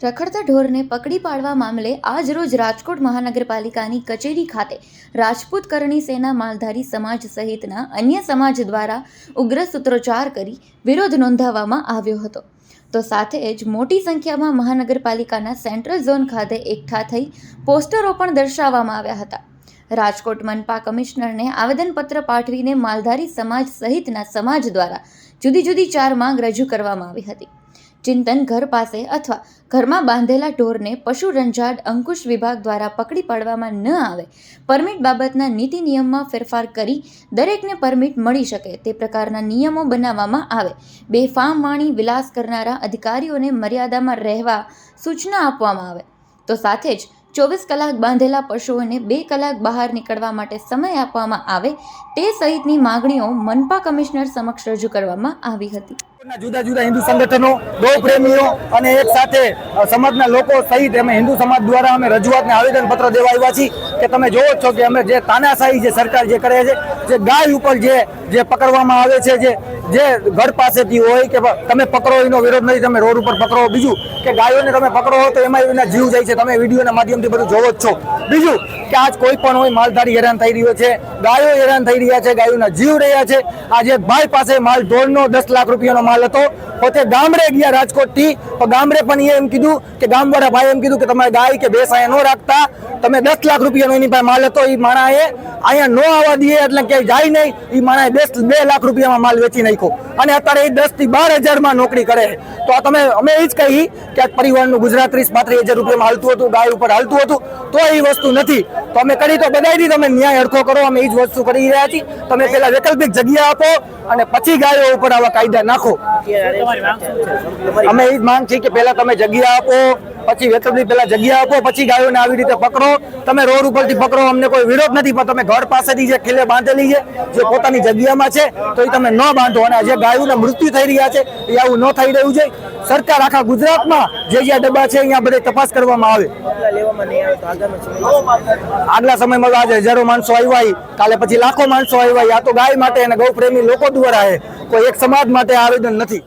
રખડતા ઢોરને પકડી પાડવા મામલે આજરોજ રાજકોટ મહાનગરપાલિકાની કચેરી ખાતે રાજપૂત કરણી સેના માલધારી સમાજ સહિતના અન્ય સમાજ દ્વારા ઉગ્ર સૂત્રોચ્ચાર કરી વિરોધ નોંધાવવામાં આવ્યો હતો. તો સાથે જ મોટી સંખ્યામાં મહાનગરપાલિકાના સેન્ટ્રલ ઝોન ખાતે એકઠા થઈ પોસ્ટરો પણ દર્શાવવામાં આવ્યા હતા. રાજકોટ મનપા કમિશનરને આવેદનપત્ર પાઠવીને માલધારી સમાજ સહિતના સમાજ દ્વારા જુદી જુદી ચાર માંગ રજૂ કરવામાં આવી હતી. ચિંતન ઘર પાસે અથવા ઘરમાં બાંધેલા ઢોરને પશુ રંજાડ અંકુશ વિભાગ દ્વારા પકડી પાડવામાં ન આવે, પરમિટ બાબતના નીતિ નિયમમાં ફેરફાર કરી દરેકને પરમિટ મળી શકે તે પ્રકારના નિયમો બનાવવામાં આવે. બેફામ વાણી વિલાસ કરનારા અધિકારીઓને મર્યાદામાં રહેવા સૂચના આપવામાં આવે. તો સાથે જ ચોવીસ કલાક બાંધેલા પશુઓને બે કલાક બહાર નીકળવા માટે સમય આપવામાં આવે તે સહિતની માગણીઓ મનપા કમિશનર સમક્ષ રજૂ કરવામાં આવી હતી. જુદા જુદા હિન્દુ સંગઠનો ગૌ પ્રેમીઓ અને એક સાથે સમાજના લોકો સહિત અમે હિન્દુ સમાજ દ્વારા અમે રજૂઆતને આવેદન પત્ર દેવા આવ્યા છીએ કે તમે જોવો છો કે અમે જે તાનાશાહી જે સરકાર જે કરે છે, જે ગાય ઉપર જે જે પકડવામાં આવે છે, જે જે ઘર પાસેથી હોય કે તમે પકડો એનો વિરોધ નથી, તમે રોડ ઉપર પકડો. બીજું કે ગાયોને તમે પકડો તો એમાં એના જીવ જાય છે. તમે વિડીયોના માધ્યમથી બધું જોવો જ છો. બીજું કે આજ કોઈ પણ હોય માલધારી હેરાન થઈ રહ્યો છે, ગાયો હેરાન થઈ રહ્યા છે, ગાયોના જીવ રહ્યા છે. આજે ભાઈ પાસે માલ ઢોરનો દસ લાખ રૂપિયાનો માલ હતો. પોતે ગામડે ગયા રાજકોટથી. તો ગામડે પણ એ એમ કીધું કે ગામવાળા ભાઈ એમ કીધું કે તમારે ગાય કે ભેંસ અહીંયા ન રાખતા. તમે દસ લાખ રૂપિયાનો એની પાસે માલ હતો એ માણાએ અહીંયા ન આવવા દઈએ એટલે ક્યાંય જાય નહીં. એ માણાએ દસ બે લાખ રૂપિયામાં માલ વેચી નાખ્યો. અને અત્યારે એ દસથી બાર હજારમાં નોકરી કરે તો આ તમે, અમે એ જ કહી કે પરિવારનું ગુજરાત ત્રીસ પાંત્રીસ હજાર રૂપિયામાં હાલતું હતું, ગાય ઉપર હાલતું હતું, તો એ વસ્તુ નથી. તો અમે કરી તો બધાયથી તમે ન્યાય અડખો કરો, અમે એ જ વસ્તુ કરી રહ્યા છીએ. તમે પેલા વૈકલ્પિક જગ્યા આપો અને પછી ગાયો ઉપર આવા કાયદા નાખો. અમે એ જ માંગ છે કે પહેલા તમે જગ્યા આપો પછી વૈકલ્પિક પહેલા જગ્યા આપો પછી ગાયોને આવી રીતે પકડો. તમે રોડ ઉપરથી પકડો અમને કોઈ વિરોધ નથી પણ તમે ઘર પાસેથી જે ખીલે બાંધેલી છે જે પોતાની જગ્યામાં છે તો એ તમે ન બાંધો. અને જે ગાયોના મૃત્યુ થઈ રહ્યા છે એ આવું ન થઈ રહ્યું છે. સરકાર આખા ગુજરાતમાં જે જ્યાં ડબ્બા છે અહીંયા બધે તપાસ કરવામાં આવે. આગલા સમયમાં આજે હજારો માણસો આવ્યા. કાલે પછી લાખો માણસો આવ્યા. આ તો ગાય માટે અને ગૌ પ્રેમી લોકો દ્વારા કોઈ એક સમાજ માટે આવેદન નથી.